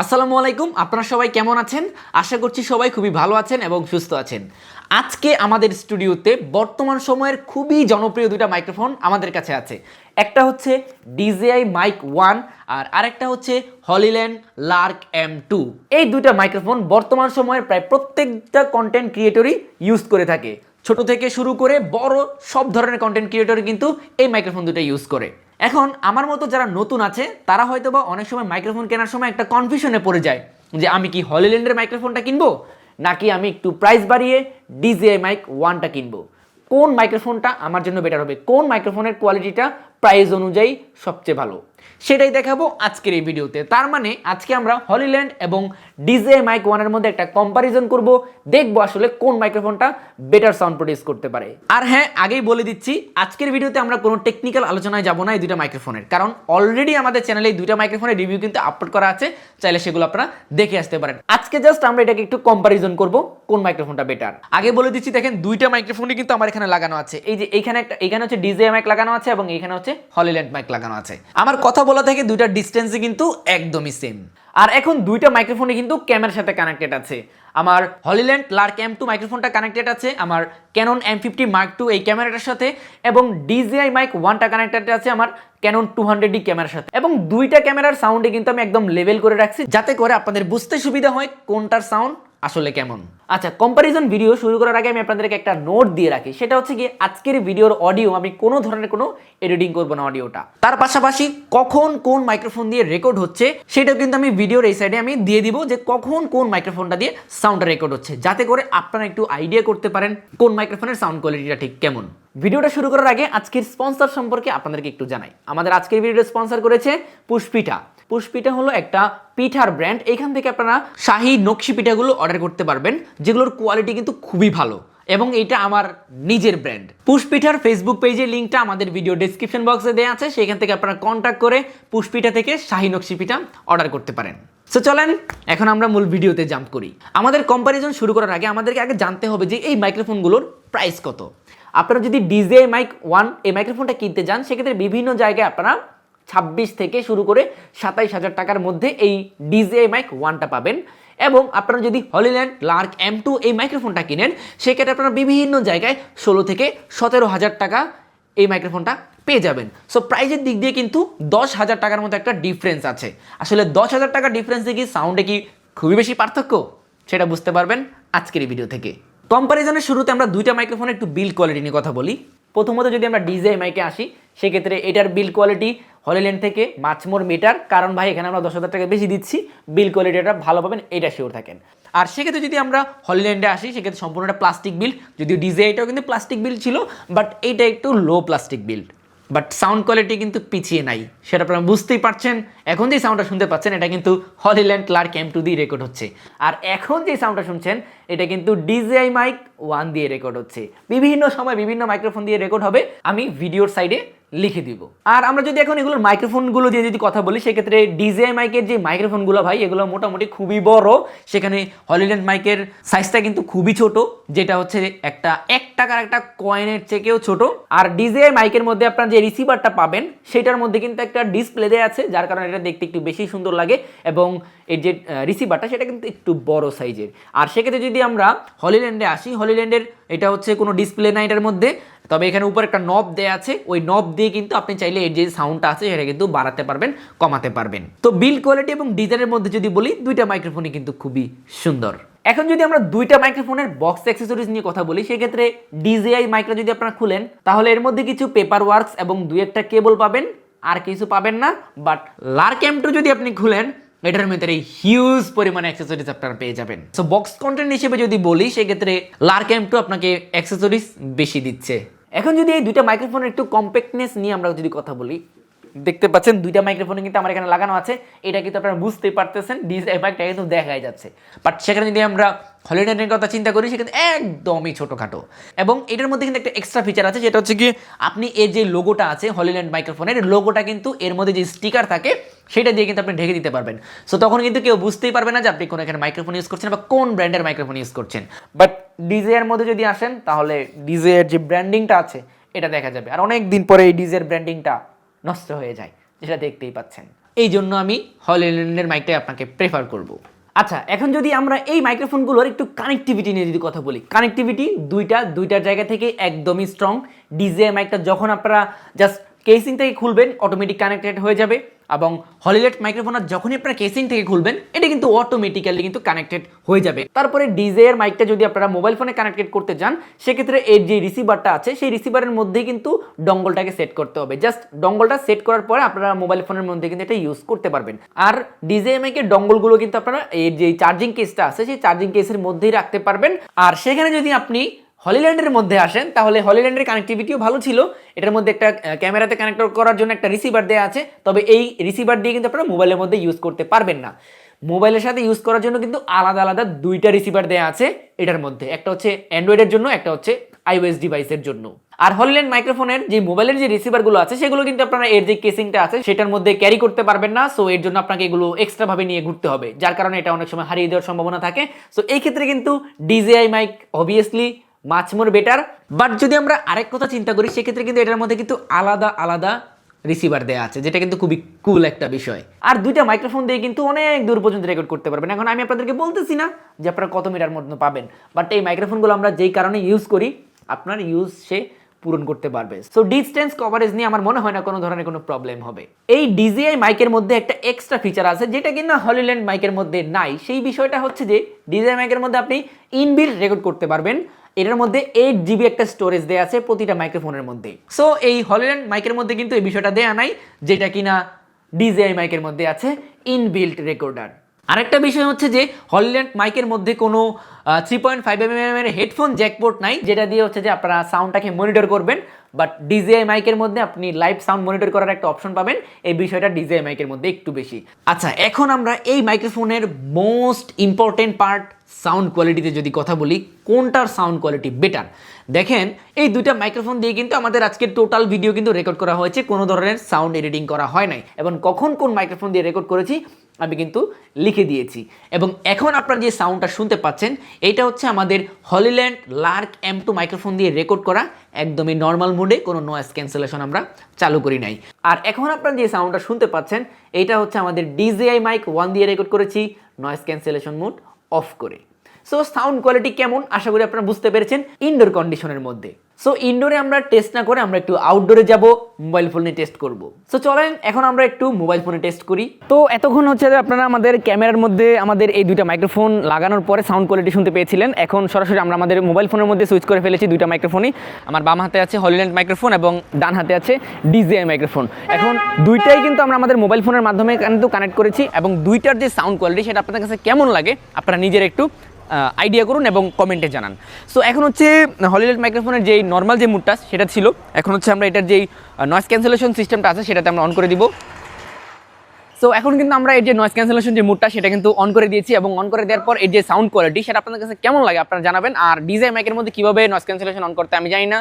আসসালামু আলাইকুম, আপনারা সবাই কেমন আছেন? আশা করছি সবাই খুবই ভালো আছেন এবং সুস্থ আছেন। আজকে আমাদের স্টুডিওতে বর্তমান সময়ের খুবই জনপ্রিয় দুটা মাইক্রোফোন আমাদের কাছে আছে। একটা হচ্ছে ডিজেআই মাইক ওয়ান আর আরেকটা হচ্ছে হলিল্যান্ড লার্ক এম টু। এই দুইটা মাইক্রোফোন বর্তমান সময়ের প্রায় প্রত্যেকটা কন্টেন্ট ক্রিয়েটরই ইউজ করে থাকে। ছোট থেকে শুরু করে বড় সব ধরনের কন্টেন্ট ক্রিয়েটর কিন্তু এই মাইক্রোফোন দুটো ইউজ করে। এখন আমার মতো যারা নতুন আছে, তারা হয়তো বা অনেক সময় মাইক্রোফোন কেনার সময় একটা কনফিউশনে পড়ে যায় যে আমি কি হলিল্যান্ডের মাইক্রোফোনটা কিনবো, নাকি আমি একটু প্রাইস বাড়িয়ে ডিজিআই মাইক ওয়ানটা কিনবো? কোন মাইক্রোফোনটা আমার জন্য বেটার হবে? কোন মাইক্রোফোনের কোয়ালিটিটা প্রাইস অনুযায়ী সবচেয়ে ভালো। সেটাই দেখাবো আজকের এই ভিডিওতে। তার মানে আজকে আমরা হলিল্যান্ড এবং ডিজে মাইক ওয়ানের মধ্যে একটা কম্পারিজন করব, দেখব আসলে কোন মাইক্রোফোনটা বেটার সাউন্ড প্রডিউস করতে পারে। আর হ্যাঁ আগেই বলে দিচ্ছি, আজকের ভিডিওতে আমরা কোনো টেকনিক্যাল আলোচনায় যাব না এই দুইটা মাইক্রোফোনের কারণ অলরেডি আমাদের চ্যানেলে এই দুইটা মাইক্রোফোনের রিভিউ কিন্তু আপলোড করা আছে, চাইলে সেগুলো আপনারা দেখে আসতে পারেন। আজকে জাস্ট আমরা এটাকে একটু কম্পারিজন করব, কোন মাইক্রোফোনটা বেটার আগে বলে দিচ্ছি, দেখেন দুইটা মাইক্রোফোনই কিন্তু আমার এখানে লাগানো আছে। এই যে এইখানে একটা এখানে হচ্ছে ডিজে মাইক লাগানো আছে এবং এখানে হচ্ছে হলিল্যান্ড মাইক লাগানো আছে। আমার কথা বলা থেকে দুইটা ডিস্টেন্সই কিন্তু একদমই সেম আর এখন দুইটা মাইক্রোফোনে কিন্তু ক্যামেরার সাথে কানেক্টেড আছে। আমার হলিল্যান্ড লার্ক এম টু মাইক্রোফোনটা কানেক্টেড আছে, আমার Canon M fifty Mark two এই ক্যামেরাটার সাথে, এবং ডিজিআই মাইক ওয়ানটা কানেক্টেড আছে আমার ক্যানন টু হান্ড্রেড ডি ক্যামেরার সাথে। এবং দুইটা ক্যামেরার সাউন্ডে কিন্তু আমি একদম লেভেল করে রাখছি, যাতে করে আপনাদের বুঝতে সুবিধা হয় কোনটার সাউন্ড আসলে কেমন? আচ্ছা কম্পারিজন ভিডিও শুরু করার আগে আমি আপনাদেরকে একটা নোট দিয়ে রাখি। সেটা হচ্ছে কি আজকের ভিডিওর অডিও আমি কোনো ধরনের কোনো এডিটিং করব না অডিওটা তার পাশাপাশি কখন কোন মাইক্রোফোন দিয়ে রেকর্ড হচ্ছে, সেটাও কিন্তু আমি ভিডিওর এই সাইডে আমি দিয়ে দিব যে কখন কোন মাইক্রোফোনটা দিয়ে সাউন্ডটা রেকর্ড হচ্ছে। যাতে করে আপনারা একটু আইডিয়া করতে পারেন কোন মাইক্রোফোনের সাউন্ড কোয়ালিটিটা ঠিক কেমন। ভিডিওটা শুরু করার আগে আজকের স্পন্সর সম্পর্কে আপনাদেরকে একটু জানাই। আমাদের আজকের ভিডিওটা স্পন্সর করেছে পুষ্পিঠা পুষ্পিঠা হলো একটা পিঠার ব্র্যান্ড এখান থেকে আপনারা শাহি নকশি পিঠাগুলো অর্ডার করতে পারবেন, যেগুলোর কোয়ালিটি কিন্তু খুবই ভালো এবং এটা আমার নিজের ব্র্যান্ড পুষ্পিঠার ফেসবুক পেজের লিঙ্কটা আমাদের ভিডিও ডেসক্রিপশন বক্সে দেওয়া আছে, সেখান থেকে আপনারা কন্ট্যাক্ট করে পুষ্পিঠা থেকে শাহি নকশি পিঠা অর্ডার করতে পারেন। সো চলেন, এখন আমরা মূল ভিডিওতে জাম্প করি। আমাদের কম্পারিজন শুরু করার আগে আমাদেরকে আগে জানতে হবে যে এই মাইক্রোফোনগুলোর প্রাইস কত। আপনারা যদি ডিজে মাইক ওয়ান এই মাইক্রোফোনটা কিনতে যান, সেক্ষেত্রে বিভিন্ন জায়গায় আপনারা ছাব্বিশ থেকে শুরু করে সাতাইশ হাজার টাকার মধ্যে এই ডিজে মাইক ওয়ানটা পাবেন। এবং আপনারা যদি হলিল্যান্ড লার্ক এম টু এই মাইক্রোফোনটা কিনেন, সেক্ষেত্রে আপনারা বিভিন্ন জায়গায় ষোলো থেকে সতেরো হাজার টাকা এই মাইক্রোফোনটা পেয়ে যাবেন। সো প্রাইজের দিক দিয়ে কিন্তু দশ হাজার টাকার মতো একটা ডিফারেন্স আছে। আসলে দশ হাজার টাকার ডিফারেন্সে কি সাউন্ডে কি খুবই বেশি পার্থক্য? সেটা বুঝতে পারবেন আজকের এই ভিডিও থেকে। কম্পারিজনের শুরুতে আমরা দুইটা মাইক্রোফোনের একটু বিল কোয়ালিটি নিয়ে কথা বলি। প্রথমত যদি আমরা ডিজে মাইকে আসি, সেক্ষেত্রে এটার বিল কোয়ালিটি হলিল্যান্ড থেকে মাছমোর মিটার। কারণ ভাই, এখানে আমরা দশ হাজার টাকা বেশি দিচ্ছি। বিল কোয়ালিটিটা ভালো পাবেন, এটা শিওর থাকেন। আর সেক্ষেত্রে যদি আমরা হলিল্যান্ডে আসি, সেক্ষেত্রে সম্পূর্ণ একটা প্লাস্টিক বিল যদিও ডিজে এটাও কিন্তু প্লাস্টিক বিল ছিল বাট এইটা একটু low plastic build but sound quality কিন্তু পিছিয়ে নাই, সেটা আপনারা বুঝতেই পারছেন। এখন যে সাউন্ডটা শুনতে পাচ্ছেন, এটা কিন্তু হলিল্যান্ড ক্লার্ক এম টু দিয়ে রেকর্ড হচ্ছে। আর এখন যে সাউন্ডটা শুনছেন এটা কিন্তু ডিজিআই মাইক ওয়ান দিয়ে রেকর্ড হচ্ছে। বিভিন্ন সময় বিভিন্ন মাইক্রোফোন দিয়ে রেকর্ড হবে, আমি ভিডিওর সাইডে লিখে দিব। আর আমরা যদি এখন এগুলোর মাইক্রোফোনগুলো দিয়ে যদি কথা বলি, সেক্ষেত্রে ডিজে মাইকের যে মাইক্রোফোনগুলো ভাই, এগুলো মোটামুটি খুবই বড়। সেখানে হলিল্যান্ড মাইকের সাইজটা কিন্তু খুবই ছোট, যেটা হচ্ছে একটা এক টাকার একটা কয়েনের থেকেও ছোট। আর ডিজে মাইকের মধ্যে আপনার যে রিসিভারটা পাবেন, সেটার মধ্যে কিন্তু একটা ডিসপ্লে দেওয়া আছে, যার কারণে এটা দেখতে একটু বেশি সুন্দর লাগে। এবং এর যে রিসিভারটা সেটা কিন্তু একটু বড় সাইজের আর সেক্ষেত্রে যদি আমরা হলিল্যান্ডে আসি হলিল্যান্ডের এটা হচ্ছে কোনো ডিসপ্লে না এটার মধ্যে, তবে এখানে উপর একটা নব দেওয়া আছে, ওই নব দিয়ে কিন্তু আপনি চাইলে এর যে সাউন্ডটা আছে, সেটা কিন্তু বাড়াতে পারবেন, কমাতে পারবেন। তো বিল কোয়ালিটি এবং ডিজাইনের মধ্যে যদি বলি, দুইটা মাইক্রোফোনই কিন্তু খুবই সুন্দর। এখন যদি আমরা দুইটা মাইক্রোফোনের বক্স অ্যাক্সেসরিজ নিয়ে কথা বলি, সেক্ষেত্রে ডিজিআই মাইক্রো যদি আপনারা খুলেন, তাহলে এর মধ্যে কিছু পেপার ওয়ার্কস এবং দুই একটা কেবল পাবেন, আর কিছু পাবেন না বাট লার্ক এম যদি আপনি খুলেন এটার ভিতরে হিউজ পরিমাণে অ্যাক্সেসরিজ আপনারা পেয়ে যাবেন। সো বক্স কন্টেন্ট হিসেবে যদি বলি, সেক্ষেত্রে লার্ক এম টু আপনাকে অ্যাক্সেসরিজ বেশি দিচ্ছে। এখন যদি এই দুইটা মাইক্রোফোনের একটু কম্প্যাক্টনেস নিয়ে আমরা যদি কথা বলি দেখতে পাচ্ছেন, দুইটা মাইক্রোফোন কিন্তু আমার এখানে লাগানো আছে। এটা কিন্তু আপনারা বুঝতেই পারতেছেন ডিস এফেক্টটা কিন্তু দেখাই যাচ্ছে। বাট সেখানে যদি আমরা হলিডেনের কথা চিন্তা করি সেক্ষেত্রে একদমই ছোটোখাটো। এবং এটার মধ্যে কিন্তু একটা এক্সট্রা ফিচার আছে, যেটা হচ্ছে কি, আপনি এর যে লোগোটা আছে হলিল্যান্ড মাইক্রোফোনের লোগোটা কিন্তু এর মধ্যে যে স্টিকার থাকে, সেটা দিয়ে কিন্তু আপনি ঢেকে দিতে পারবেন। সো তখন কিন্তু কেউ বুঝতেই পারবে না যে আপনি কোনো এখানে মাইক্রোফোন ইউজ করছেন বা কোন ব্র্যান্ডের মাইক্রোফোন ইউজ করছেন। বাট ডিজে এর মধ্যে যদি আসেন, তাহলে ডিজে এর যে ব্র্যান্ডিংটা আছে, এটা দেখা যাবে। আর অনেক দিন পরে এই ডিজের ব্র্যান্ডিংটা নষ্ট হয়ে যায়, যেটা দেখতেই পাচ্ছেন। এই জন্য আমি হল হলিল্যান্ডের মাইকটাই আপনাকে প্রেফার করব। আচ্ছা এখন যদি আমরা এই মাইক্রোফোনগুলোর একটু কানেক্টিভিটি নিয়ে যদি কথা বলি। কানেক্টিভিটি দুইটা, দুইটার জায়গা থেকে একদমই স্ট্রং ডিজে মাইকটা যখন আপনারা জাস্ট কেসিং থেকে খুলবেন অটোমেটিক কানেক্টেড হয়ে যাবে। এবং হলিলেট মাইক্রোফোন যখনই আপনারা কেসিং থেকে খুলবেন, এটা কিন্তু অটোমেটিক্যালি কিন্তু কানেক্টেড হয়ে যাবে। তারপরে ডিজে এর মাইকটা যদি আপনারা মোবাইল ফোনে কানেক্টেড করতে চান সেক্ষেত্রে এর যে রিসিভারটা আছে, সেই রিসিভারের মধ্যেই কিন্তু ডঙ্গলটাকে সেট করতে হবে। জাস্ট ডঙ্গলটা সেট করার পরে আপনারা মোবাইল ফোনের মধ্যে কিন্তু এটা ইউজ করতে পারবেন। আর ডিজে মাইকের ডঙ্গলগুলো কিন্তু আপনারা এর যে চার্জিং কেসটা আছে, সেই চার্জিং কেসের মধ্যেই রাখতে পারবেন। আর সেখানে যদি আপনি হলিল্যান্ডের মধ্যে আসেন, তাহলে হলিল্যান্ডের কানেক্টিভিটিও ভালো ছিল। এটার মধ্যে একটা ক্যামেরাতে কানেক্ট করার জন্য একটা রিসিভার দেওয়া আছে, তবে এই রিসিভার দিয়ে কিন্তু আপনারা মোবাইলের মধ্যে ইউজ করতে পারবেন না। মোবাইলের সাথে ইউজ করার জন্য কিন্তু আলাদা আলাদা দুইটা রিসিভার দেওয়া আছে এটার মধ্যে। একটা হচ্ছে অ্যান্ড্রয়েডের জন্য, একটা হচ্ছে আইওএস ডিভাইসের জন্য। আর হলিল্যান্ড মাইক্রোফোনের যে মোবাইলের যে রিসিভারগুলো আছে, সেগুলো কিন্তু আপনারা এর যে কেসিংটা আছে, সেটার মধ্যে ক্যারি করতে পারবেন না। সো এর জন্য আপনাকে এগুলো এক্সট্রাভাবে নিয়ে ঘুরতে হবে। যার কারণে এটা অনেক সময় হারিয়ে দেওয়ার সম্ভাবনা থাকে। সো এই ক্ষেত্রে কিন্তু DJI mic obviously much more better but যদি আমরা আরেক কথা চিন্তা করি, সেক্ষেত্রে কিন্তু এটার মধ্যে কিন্তু আলাদা আলাদা রিসিভার দেওয়া আছে, যেটা কিন্তু খুবই কুল একটা বিষয়। আর দুইটা মাইক্রোফোন দিয়ে কিন্তু অনেক দূর পর্যন্ত রেকর্ড করতে পারবেন। এখন আমি আপনাদেরকে বলতেছি না যে আপনারা কত মিটার মধ্যে পাবেন। বাট এই মাইক্রোফোনগুলো আমরা যেই কারণে ইউজ করি, আপনার ইউজ সে পূরণ করতে পারবে। সো ডিস্টেন্স কভারেজ নিয়ে আমার মনে হয় না কোনো ধরনের কোনো প্রবলেম হবে। এই ডিজিআই মাইকের মধ্যে একটা এক্সট্রা ফিচার আছে, যেটা কিনা হলিল্যান্ড মাইকের মধ্যে নাই। সেই বিষয়টা হচ্ছে যে ডিজিআই মাইকের মধ্যে আপনি ইনবিল্ট রেকর্ড করতে পারবেন। এটার মধ্যে এইট জিবি একটা স্টোরেজ দেওয়া আছে প্রতিটা মাইক্রোফোনের মধ্যে। সো এই হলিল্যান্ড মাইকের মধ্যে কিন্তু এই বিষয়টা দেয়া নাই, যেটা কিনা ডিজিআই মাইকের মধ্যে আছে ইনবিল্ট রেকর্ডার আরেকটা বিষয় হচ্ছে যে হলিল্যান্ড মাইকের মধ্যে কোনো three point five M M এর হেডফোন জ্যাকপোর্ট নাই, যেটা দিয়ে হচ্ছে যে আপনারা সাউন্ডটাকে মনিটর করবেন বাট ডিজিআই মাইকের মধ্যে আপনি লাইভ সাউন্ড মনিটর করার একটা অপশন পাবেন, এই বিষয়টা ডিজিআই মাইকের মধ্যে একটু বেশি। আচ্ছা এখন আমরা এই মাইক্রোফোনের মোস্ট ইম্পর্টেন্ট পার্ট সাউন্ড কোয়ালিটিতে যদি কথা বলি, কোনটার সাউন্ড কোয়ালিটি বেটার দেখেন, এই দুইটা মাইক্রোফোন দিয়ে কিন্তু আমাদের আজকের টোটাল ভিডিও কিন্তু রেকর্ড করা হয়েছে, কোনো ধরনের সাউন্ড এডিটিং করা হয় নাই। এবং কখন কোন মাইক্রোফোন দিয়ে রেকর্ড করেছি, আমি কিন্তু লিখে দিয়েছি। এবং এখন আপনার যে সাউন্ডটা শুনতে পাচ্ছেন এটা হচ্ছে আমাদের Hollyland Lark M two microphone দিয়ে রেকর্ড করা, একদমই নর্মাল মোডে কোনো নয়েস ক্যান্সেলেশন আমরা চালু করি নাই। আর এখন আপনার যে সাউন্ডটা শুনতে পাচ্ছেন এটা হচ্ছে আমাদের ডিজিআই মাইক ওয়ান দিয়ে রেকর্ড করেছি নয়েস ক্যান্সেলেশন মোড অফ করে। সো সাউন্ড কোয়ালিটি কেমন? আশা করি আপনারা বুঝতে পেরেছেন ইনডোর কন্ডিশনের মধ্যে। সো ইনডোরে আমরা টেস্ট না করে আমরা একটু আউটডোরে যাব মোবাইল ফোনে টেস্ট করব। সো চলেন, এখন আমরা একটু মোবাইল ফোনে টেস্ট করি। তো এতক্ষণ হচ্ছে যে আপনারা আমাদের ক্যামেরার মধ্যে আমাদের এই দুইটা মাইক্রোফোন লাগানোর পরে সাউন্ড কোয়ালিটি শুনতে পেয়েছিলেন। এখন সরাসরি আমরা আমাদের মোবাইল ফোনের মধ্যে সুইচ করে ফেলেছি দুইটা মাইক্রোফোনই আমার বাম হাতে আছে হলিল্যান্ড মাইক্রোফোন এবং ডান হাতে আছে ডিজিআই মাইক্রোফোন এখন দুইটাই কিন্তু আমরা আমাদের মোবাইল ফোনের মাধ্যমে কিন্তু কানেক্ট করেছি এবং দুইটার যে সাউন্ড কোয়ালিটি সেটা আপনাদের কাছে কেমন লাগে, আপনারা নিজের একটু আইডিয়া করুন এবং কমেন্টে জানান। সো এখন হচ্ছে হলিউড মাইক্রোফোনের যেই নর্মাল যে মুডটা সেটা ছিল। এখন হচ্ছে আমরা এটার যেই নয়েস ক্যান্সেলেশন সিস্টেমটা আছে, সেটাতে আমরা অন করে দিব। সো এখন কিন্তু আমরা এই যে নয়েস ক্যান্সেলেশন যে মুডটা সেটা কিন্তু অন করে দিয়েছি এবং অন করে দেওয়ার পর এর যে সাউন্ড কোয়ালিটি সেটা আপনাদের কাছে কেমন লাগে আপনারা জানাবেন। আর ডিজাই মাইকের মধ্যে কীভাবে নয়েস ক্যান্সেলেশন অন করতে আমি জানি না।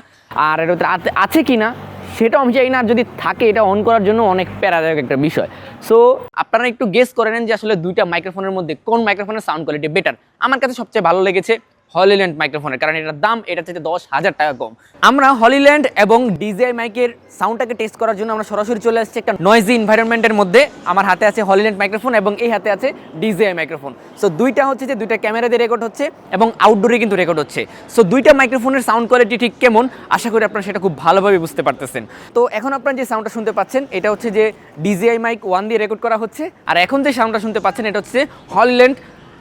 আর এর আছে কি না সেটাও আমি চাই না যদি থাকে এটা অন করার জন্য অনেক প্যারাদায়ক একটা বিষয়। সো আপনারা একটু গেস করে নেন যে আসলে দুইটা মাইক্রোফোনের মধ্যে কোন মাইক্রোফোনের সাউন্ড কোয়ালিটি বেটার আমার কাছে সবচেয়ে ভালো লেগেছে হলিল্যান্ড মাইক্রোফোনের কারণ এটার দাম এটা থেকে দশ হাজার টাকা কম। আমরা হলিল্যান্ড এবং ডিজিআই মাইকের সাউন্ডটাকে টেস্ট করার জন্য আমরা সরাসরি চলে আসছি একটা নয়েজি এনভায়রনমেন্টের মধ্যে। আমার হাতে আছে হলিল্যান্ড মাইক্রোফোন এবং এই হাতে আছে ডিজিআই মাইক্রোফোন সো দুইটা হচ্ছে যে দুইটা ক্যামেরা দিয়ে রেকর্ড হচ্ছে এবং আউটডোরে কিন্তু রেকর্ড হচ্ছে। সো দুইটা মাইক্রোফোনের সাউন্ড কোয়ালিটি ঠিক কেমন? আশা করি আপনারা সেটা খুব ভালোভাবে বুঝতে পারতেছেন। তো, এখন আপনারা যে সাউন্ডটা শুনতে পাচ্ছেন, এটা হচ্ছে যে ডিজিআই মাইক ওয়ান দিয়ে রেকর্ড করা হচ্ছে। আর এখন যে সাউন্ডটা শুনতে পাচ্ছেন, এটা হচ্ছে হলিল্যান্ড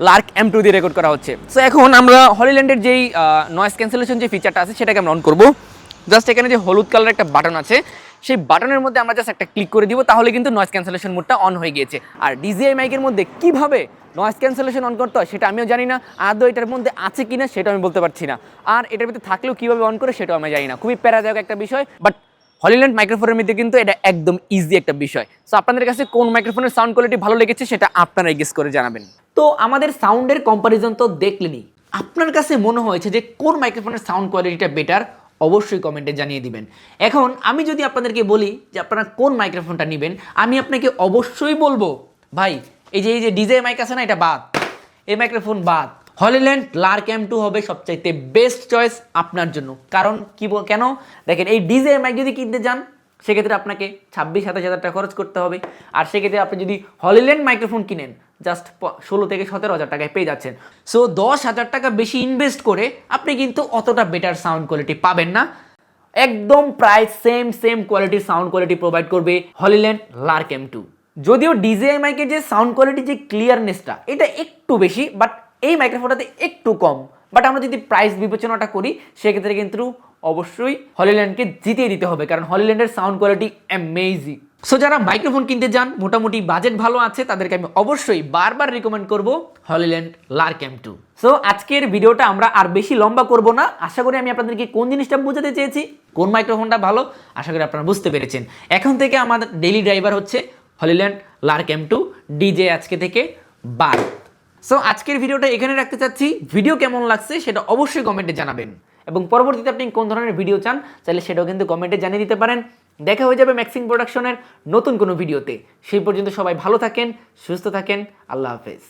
লার্ক এম টু দিয়ে রেকর্ড করা হচ্ছে। সো এখন আমরা হলিল্যান্ডের যেই নয়েস ক্যান্সেলেশন যে ফিচারটা আছে, সেটাকে আমরা অন করব। জাস্ট এখানে যে হলুদ কালার একটা বাটন আছে, সেই বাটনের মধ্যে আমরা জাস্ট একটা ক্লিক করে দিব, তাহলে কিন্তু নয়েস ক্যান্সেলেশন মোডটা অন হয়ে গিয়েছে। আর ডিজিআই মাইকের মধ্যে কীভাবে নয়েস ক্যান্সেলেশন অন করতে হয়, সেটা আমিও জানি না। আদৌ এটার মধ্যে আছে কিনা, সেটা আমি বলতে পারছি না। আর এটার ভিতরে থাকলেও কীভাবে অন করে, সেটাও আমি জানি না। খুবই প্যারাদায়ক একটা বিষয় বাট হলিল্যান্ড মাইক্রোফোনের মধ্যে কিন্তু এটা একদম ইজি একটা বিষয়। সো আপনাদের কাছে কোন মাইক্রোফোনের সাউন্ড কোয়ালিটি ভালো লেগেছে সেটা আপনারাই গেস করে জানাবেন। তো আমাদের সাউন্ডের কম্পারিজন তো দেখলেনই। আপনার কাছে মনে হয়েছে যে কোন মাইক্রোফোনের সাউন্ড কোয়ালিটিটা বেটার অবশ্যই কমেন্টে জানিয়ে দিবেন। এখন আমি যদি আপনাদেরকে বলি যে আপনারা কোন মাইক্রোফোনটা নেবেন, আমি আপনাকে অবশ্যই বলব, ভাই, এই যে এই যে ডিজে মাইক আছে না, এটা বাদ। এই মাইক্রোফোন বাদ। হলিল্যান্ড লার্ক এম টু হবে সবচাইতে বেস্ট চয়েস আপনার জন্য। কারণ কি কেন? দেখেন, এই ডিজে মাইক যদি কিনতে যান, সেক্ষেত্রে আপনাকে ছাব্বিশ, সাতাশ হাজার টাকা খরচ করতে হবে। আর সেক্ষেত্রে আপনি যদি হলিল্যান্ড মাইক্রোফোন কিনেন জাস্ট ষোলো থেকে সতেরো হাজার টাকায় পেয়ে যাচ্ছেন। সো দশ হাজার টাকা বেশি ইনভেস্ট করে আপনি কিন্তু অতটা বেটার সাউন্ড কোয়ালিটি পাবেন না। একদম প্রায় সেম সেম কোয়ালিটির সাউন্ড কোয়ালিটি প্রোভাইড করবে হলিল্যান্ড লার্ক এম টু। যদিও ডিজেআই মাইকের যে সাউন্ড কোয়ালিটি যে ক্লিয়ারনেসটা এটা একটু বেশি বাট এই মাইক্রোফোনটাতে একটু কম। বাট আমরা যদি প্রাইস বিবেচনাটা করি, সেক্ষেত্রে কিন্তু অবশ্যই হলিল্যান্ডকে জিতিয়ে দিতে হবে, কারণ হলিল্যান্ডের সাউন্ড কোয়ালিটি অ্যামেজিং সো যারা মাইক্রোফোন কিনতে যান, মোটামুটি বাজেট ভালো আছে, তাদেরকে আমি অবশ্যই বারবার রিকমেন্ড করব Hollyland Lark M two so আজকের ভিডিওটা আমরা আর বেশি লম্বা করব না। আশা করি আমি আপনাদেরকে কোন জিনিসটা বোঝাতে চেয়েছি, কোন মাইক্রোফোনটা ভালো, আশা করি আপনারা বুঝতে পেরেছেন। এখন থেকে আমাদের ডেইলি ড্রাইভার হচ্ছে Hollyland Lark M two DJI আজকে থেকে বার। সো আজকের ভিডিওটা এখানে রাখতে চাচ্ছি। ভিডিও কেমন লাগছে সেটা অবশ্যই কমেন্টে জানাবেন। এবং পরবর্তীতে আপনি কোন ধরনের ভিডিও চান, তাহলে সেটাও কিন্তু কমেন্টে জানিয়ে দিতে পারেন। দেখা হয়ে যাবে ম্যাক্সিং প্রোডাকশনের নতুন কোনো ভিডিওতে। সেই পর্যন্ত সবাই ভালো থাকেন, সুস্থ থাকেন। আল্লাহ হাফেজ।